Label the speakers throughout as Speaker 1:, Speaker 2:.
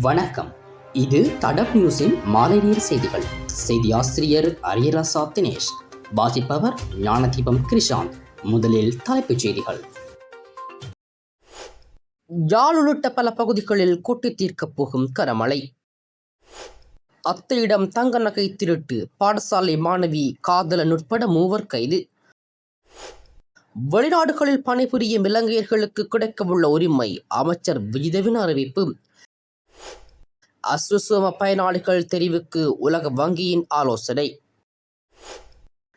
Speaker 1: வணக்கம். இது தடப் நியூஸின் மாலை நேர் செய்திகள். செய்தி ஆசிரியர் அரியராசா தினேஷ். வாசிப்பவர் ஞானதீபம் கிருஷாந்த் முதலில் தலைப்புச் செய்திகள். யாழ் உள்ளிட்ட பல பகுதிகளில் கொட்டி தீர்க்கப் போகும் கனமழை. அத்தையிடம் தங்க நகை திருட்டு. பாடசாலை மாணவி காதலன் உட்பட மூவர் கைது. வெளிநாடுகளில் பணிபுரியும் இலங்கையர்களுக்கு கிடைக்கவுள்ள உரிமை அமைச்சர் விஜிதவின் அறிவிப்பு. அசுசும பயனாளிகள் தெரிவுக்கு உலக வங்கியின் ஆலோசனை.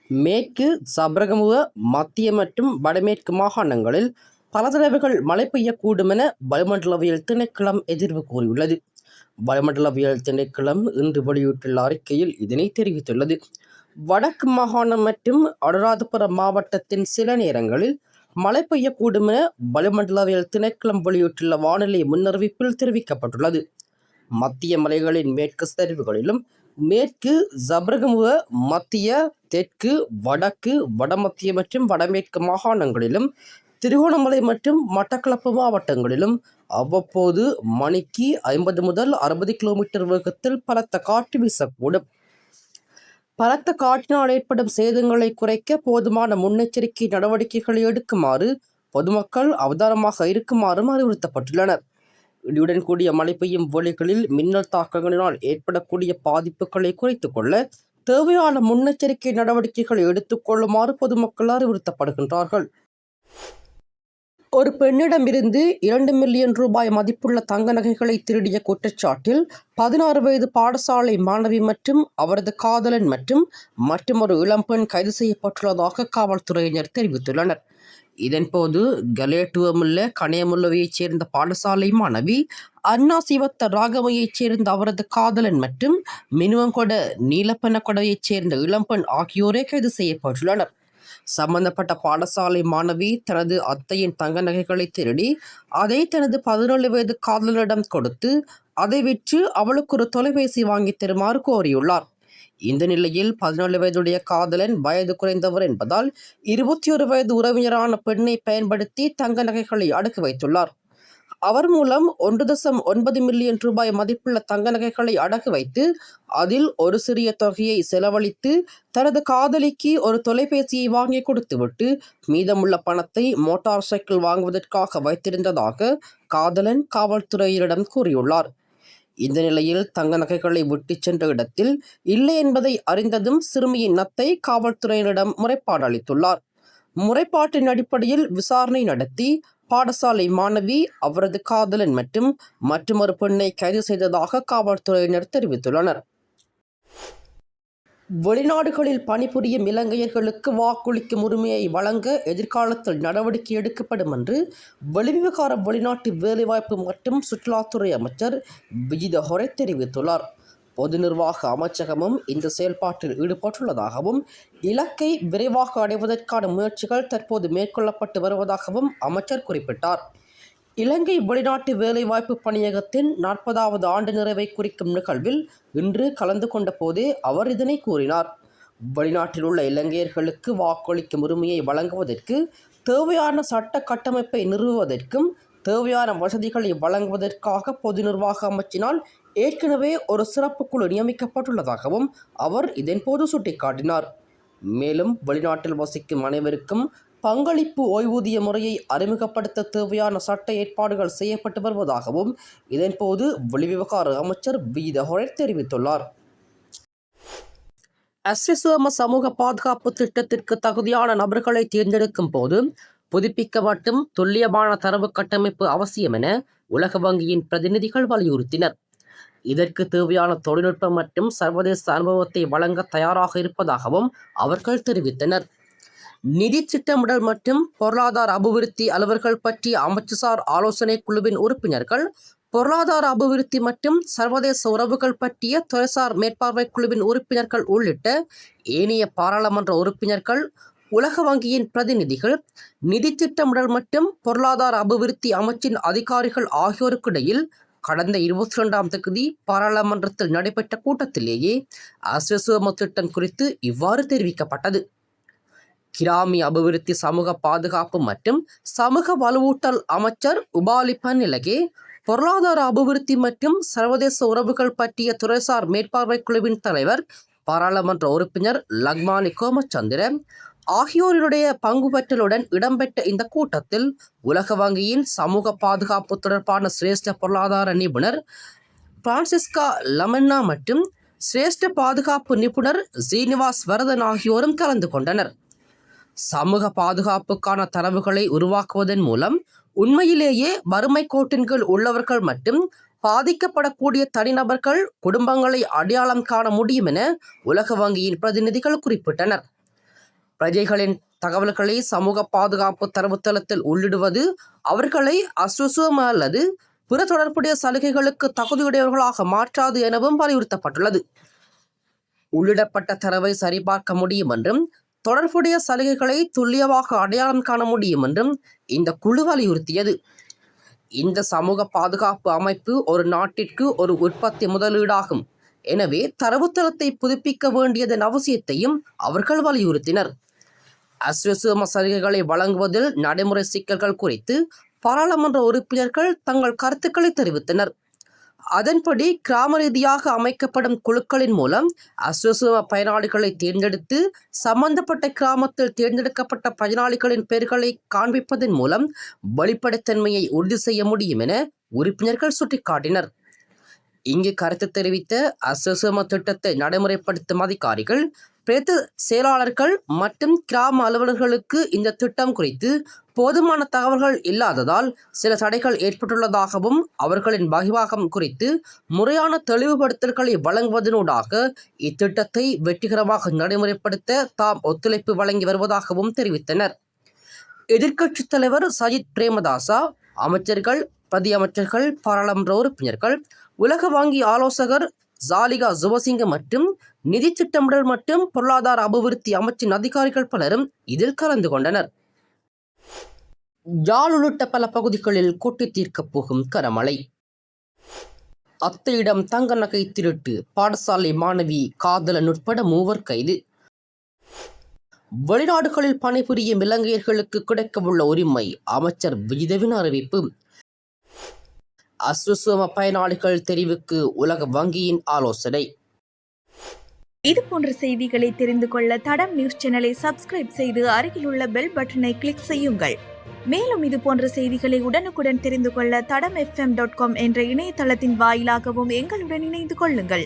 Speaker 1: மேற்கு சபரகமுவ மத்திய மற்றும் வடமேற்கு மாகாணங்களில் பல தடவைகள் மழை பெய்யக்கூடும் என வளிமண்டலவியல் திணைக்களம் எதிர்வு கூறியுள்ளது. வளிமண்டலவியல் திணைக்களம் இன்று வெளியிட்டுள்ள அறிக்கையில் இதனை தெரிவித்துள்ளது. வடக்கு மாகாணம் மற்றும் அனுராதபுரம் மாவட்டத்தின் சில நேரங்களில் மழை பெய்யக்கூடும் என வளிமண்டலவியல் திணைக்களம் வெளியிட்டுள்ள வானிலை முன்னறிவிப்பில் தெரிவிக்கப்பட்டுள்ளது. மத்திய மலைகளின் மேற்கு சரிவுகளிலும் மேற்கு ஜபரகமுவ மத்திய தெற்கு வடக்கு வடமத்திய மற்றும் வடமேற்கு மாகாணங்களிலும் திருகோணமலை மற்றும் மட்டக்களப்பு மாவட்டங்களிலும் அவ்வப்போது மணிக்கு ஐம்பது முதல் அறுபது கிலோமீட்டர் வேகத்தில் பலத்த காற்று வீசக்கூடும். பலத்த காற்றினால் ஏற்படும் சேதங்களை குறைக்க போதுமான முன்னெச்சரிக்கை நடவடிக்கைகளை எடுக்குமாறு பொதுமக்கள் அவதானமாக இருக்குமாறும் அறிவுறுத்தப்பட்டுள்ளனர். இடியுடன் கூடிய மழை பெய்யும் வழிகளில் மின்னல் தாக்கங்களினால் ஏற்படக்கூடிய பாதிப்புகளை குறைத்துக் கொள்ள தேவையான முன்னெச்சரிக்கை நடவடிக்கைகளை எடுத்துக்கொள்ளுமாறு பொதுமக்கள் அறிவுறுத்தப்படுகின்றார்கள். ஒரு பெண்ணிடமிருந்து இரண்டு மில்லியன் ரூபாய் மதிப்புள்ள தங்க நகைகளை திருடிய குற்றச்சாட்டில் பதினாறு வயது பாடசாலை மாணவி மற்றும் அவரது காதலன் மற்றும் மற்றொரு இளம்பெண் கைது செய்யப்பட்டுள்ளதாக காவல்துறையினர் தெரிவித்துள்ளனர். இதன்போது கலேட்டுவமுள்ள கணையமுல்லவையைச் சேர்ந்த பாடசாலை மாணவி அண்ணா சிவத்த ராகவையைச் சேர்ந்த அவரது காதலன் மற்றும் மினுவங்கொட நீலப்பன கொடையைச் சேர்ந்த இளம்பெண் ஆகியோரே கைது செய்யப்பட்டுள்ளனர். சம்பந்தப்பட்ட பாடசாலை மாணவி தனது அத்தையின் தங்க நகைகளை திருடி அதை தனது பதினேழு வயது காதலனிடம் கொடுத்து அதை விற்று அவளுக்கு ஒரு தொலைபேசி வாங்கி தருமாறு கோரியுள்ளார். இந்த நிலையில் பதினேழு வயதுடைய காதலன் வயது குறைந்தவர் என்பதால் இருபத்தி ஒரு வயது உறவினரான பெண்ணை பயன்படுத்தி தங்க நகைகளை அடக்கி வைத்துள்ளார். அவர் மூலம் ஒன்று தசம் ஒன்பது மில்லியன் ரூபாய் மதிப்புள்ள தங்க நகைகளை அடகு வைத்து அதில் ஒரு சிறிய தொகையை செலவழித்து தனது காதலிக்கு ஒரு தொலைபேசியை வாங்கி கொடுத்துவிட்டு மீதமுள்ள பணத்தை மோட்டார் சைக்கிள் வாங்குவதற்காக வைத்திருந்ததாக காதலன் காவல்துறையினரிடம் கூறியுள்ளார். இந்த நிலையில் தங்க நகைகளை விட்டுச் சென்ற இடத்தில் இல்லை என்பதை அறிந்ததும் சிறுமியின் நத்தை காவல்துறையினரிடம் முறைப்பாடு அளித்துள்ளார். முறைப்பாட்டின் அடிப்படையில் விசாரணை நடத்தி பாடசாலை மாணவி அவரது காதலன் மற்றும் மற்றொரு பெண்ணை கைது செய்ததாக காவல்துறையினர் தெரிவித்துள்ளனர். வெளிநாடுகளில் பணிபுரியும் இலங்கையர்களுக்கு வாக்களிக்கும் உரிமையை வழங்க எதிர்காலத்தில் நடவடிக்கை எடுக்கப்படும் என்று வெளிவிவகார வெளிநாட்டு வேலைவாய்ப்பு மற்றும் சுற்றுலாத்துறை அமைச்சர் விஜித ஹொரை தெரிவித்துள்ளார். பொது நிர்வாக அமைச்சகமும் இந்த செயல்பாட்டில் ஈடுபட்டுள்ளதாகவும் இலக்கை விரைவாக அடைவதற்கான முயற்சிகள் தற்போது மேற்கொள்ளப்பட்டு வருவதாகவும் அமைச்சர் குறிப்பிட்டார். இலங்கை வெளிநாட்டு வேலைவாய்ப்பு பணியகத்தின் நாற்பதாவது ஆண்டு நிறைவை குறிக்கும் நிகழ்வில் இன்று கலந்து கொண்ட போதே அவர் இதனை கூறினார். வெளிநாட்டில் உள்ள இலங்கையர்களுக்கு வாக்களிக்கும் உரிமையை வழங்குவதற்கு தேவையான சட்ட கட்டமைப்பை நிறுவுவதற்கும் தேவையான வசதிகளை வழங்குவதற்காக பொது நிர்வாக அமைச்சினால் ஏற்கனவே ஒரு சிறப்பு குழு நியமிக்கப்பட்டுள்ளதாகவும் அவர் இதன்போது சுட்டிக்காட்டினார். மேலும் வெளிநாட்டில் வசிக்கும் அனைவருக்கும் பங்களிப்பு ஓய்வூதிய முறையை அறிமுகப்படுத்த தேவையான சட்ட ஏற்பாடுகள் செய்யப்பட்டு வருவதாகவும் இதன்போது வெளிவிவகார அமைச்சர் வீதஹொரை தெரிவித்துள்ளார். அஸ்விசோம சமூக பாதுகாப்பு திட்டத்திற்கு தகுதியான நபர்களை தேர்ந்தெடுக்கும் போது புதுப்பிக்க மட்டும் துல்லியமான தரவு கட்டமைப்பு அவசியம் என உலக வங்கியின் பிரதிநிதிகள் வலியுறுத்தினர். இதற்கு தேவையான தொழில்நுட்பம் மற்றும் சர்வதேச அனுபவத்தை வழங்க தயாராக இருப்பதாகவும் அவர்கள் தெரிவித்தனர். நிதி திட்டமிடல் மற்றும் பொருளாதார அபிவிருத்தி அலுவல்கள் பற்றிய அமைச்சுசார் ஆலோசனை குழுவின் உறுப்பினர்கள் பொருளாதார அபிவிருத்தி மற்றும் சர்வதேச உறவுகள் பற்றிய துறைசார் மேற்பார்வை குழுவின் உறுப்பினர்கள் உள்ளிட்ட ஏனைய பாராளுமன்ற உறுப்பினர்கள் உலக வங்கியின் பிரதிநிதிகள் நிதி திட்டமிடல் மற்றும் பொருளாதார அபிவிருத்தி அமைச்சின் அதிகாரிகள் ஆகியோருக்கிடையில் கடந்த இருபத்தி ரெண்டாம் தேதி பாராளுமன்றத்தில் நடைபெற்ற கூட்டத்திலேயே அஸ்வசுவம திட்டம் குறித்து இவ்வாறு தெரிவிக்கப்பட்டது. கிராமி அபிவிருத்தி சமூக பாதுகாப்பு மற்றும் சமூக வலுவூட்டல் அமைச்சர் உபாலிப்பன் இலகே பொருளாதார அபிவிருத்தி மற்றும் சர்வதேச உறவுகள் பற்றிய துறைசார் மேற்பார்வை குழுவின் தலைவர் பாராளுமன்ற உறுப்பினர் லக்மானி கோமச்சந்திர ஆகியோருடைய பங்குபற்றலுடன் இடம்பெற்ற இந்த கூட்டத்தில் உலக வங்கியின் சமூக பாதுகாப்பு தொடர்பான சிரேஷ்ட பொருளாதார நிபுணர் பிரான்சிஸ்கா லமன்னா மற்றும் சிரேஷ்ட பாதுகாப்பு நிபுணர் ஸ்ரீனிவாஸ் வரதன் ஆகியோரும் கலந்து கொண்டனர். சமூக பாதுகாப்புக்கான தரவுகளை உருவாக்குவதன் மூலம் உண்மையிலேயே வறுமை கோட்டின் கீழ் உள்ளவர்கள் மற்றும் பாதிக்கப்படக்கூடிய தனிநபர்கள் குடும்பங்களை அடையாளம் காண முடியும் என உலக வங்கியின் பிரதிநிதிகள் குறிப்பிட்டனர். பிரஜைகளின் தகவல்களை சமூக பாதுகாப்பு தரவுத்தளத்தில் உள்ளிடுவது அவர்களை அசுசுவம் அல்லது பிற தொடர்புடைய சலுகைகளுக்கு தகுதியுடையவர்களாக மாற்றாது எனவும் வலியுறுத்தப்பட்டுள்ளது. உள்ளிடப்பட்ட தரவை சரிபார்க்க முடியும் என்றும் தொடர்புடைய சலுகைகளை துல்லியமாக அடையாளம் காண முடியும் என்றும் இந்த குழு வலியுறுத்தியது. இந்த சமூக பாதுகாப்பு அமைப்பு ஒரு நாட்டிற்கு ஒரு உற்பத்தி முதலீடாகும். எனவே தரவுத்தளத்தை புதுப்பிக்க வேண்டியதன் அவசியத்தையும் அவர்கள் வலியுறுத்தினர். அஸ்வசும சலுகைகளை வழங்குவதில் நடைமுறை சிக்கல்கள் குறித்து பாராளுமன்ற உறுப்பினர்கள் தங்கள் கருத்துக்களை தெரிவித்தனர். அதன்படி கிராம ரீதியாக அமைக்கப்படும் குழுக்களின் மூலம் அஸ்வசும பயனாளிகளை தேர்ந்தெடுத்து சம்பந்தப்பட்ட கிராமத்தில் தேர்ந்தெடுக்கப்பட்ட பயனாளிகளின் பெயர்களை காண்பிப்பதன் மூலம் வெளிப்படைத்தன்மையை உறுதி செய்ய முடியும் என உறுப்பினர்கள் சுட்டிக்காட்டினர். இங்கு கருத்து தெரிவித்த அசுவசுவ திட்டத்தை நடைமுறைப்படுத்தும் அதிகாரிகள் பிரேத்து செயலாளர்கள் மற்றும் கிராம அலுவலர்களுக்கு இந்த திட்டம் குறித்து போதுமான தகவல்கள் இல்லாததால் சில தடைகள் ஏற்பட்டுள்ளதாகவும் அவர்களின் வகிவாகம் குறித்து முறையான தெளிவுபடுத்தல்களை வழங்குவதனூடாக இத்திட்டத்தை வெற்றிகரமாக நடைமுறைப்படுத்த தாம் ஒத்துழைப்பு வழங்கி வருவதாகவும் தெரிவித்தனர். எதிர்க்கட்சித் தலைவர் சஜித் பிரேமதாசா அமைச்சர்கள் பிரதி அமைச்சர்கள் பாராளுமன்ற உறுப்பினர்கள் உலக வங்கி ஆலோசகர் ஜாலிகா சுபசிங்க மற்றும் நிதி திட்டமிடல் மற்றும் பொருளாதார அபிவிருத்தி அமைச்சின் அதிகாரிகள் பலரும் இதில் கலந்து கொண்டனர். யாழ் உள்ளிட்ட பல பகுதிகளில் கொட்டி தீர்க்கப் போகும் கரமழை அத்தையிடம் தங்க நகை திருட்டு பாடசாலை மாணவி காதலன் உட்பட மூவர் கைது. வெளிநாடுகளில் பணிபுரியும் இலங்கையர்களுக்கு கிடைக்கவுள்ள உரிமை அமைச்சர் விஜிதவின் அறிவிப்பு. அசுசும பயனாளிகள் தெரிவுக்கு உலக வங்கியின் ஆலோசனை.
Speaker 2: இது போன்ற செய்திகளை தெரிந்து கொள்ள தடம் நியூஸ் சேனலை சப்ஸ்கிரைப் செய்து அருகிலுள்ள பெல் பட்டனை கிளிக் செய்யுங்கள். மேலும் இது போன்ற செய்திகளை உடனுக்குடன் தெரிந்து கொள்ள தடம் எஃப்எம் டாட் காம் என்ற இணையதளத்தின் வாயிலாகவும் எங்களுடன் இணைந்து கொள்ளுங்கள்.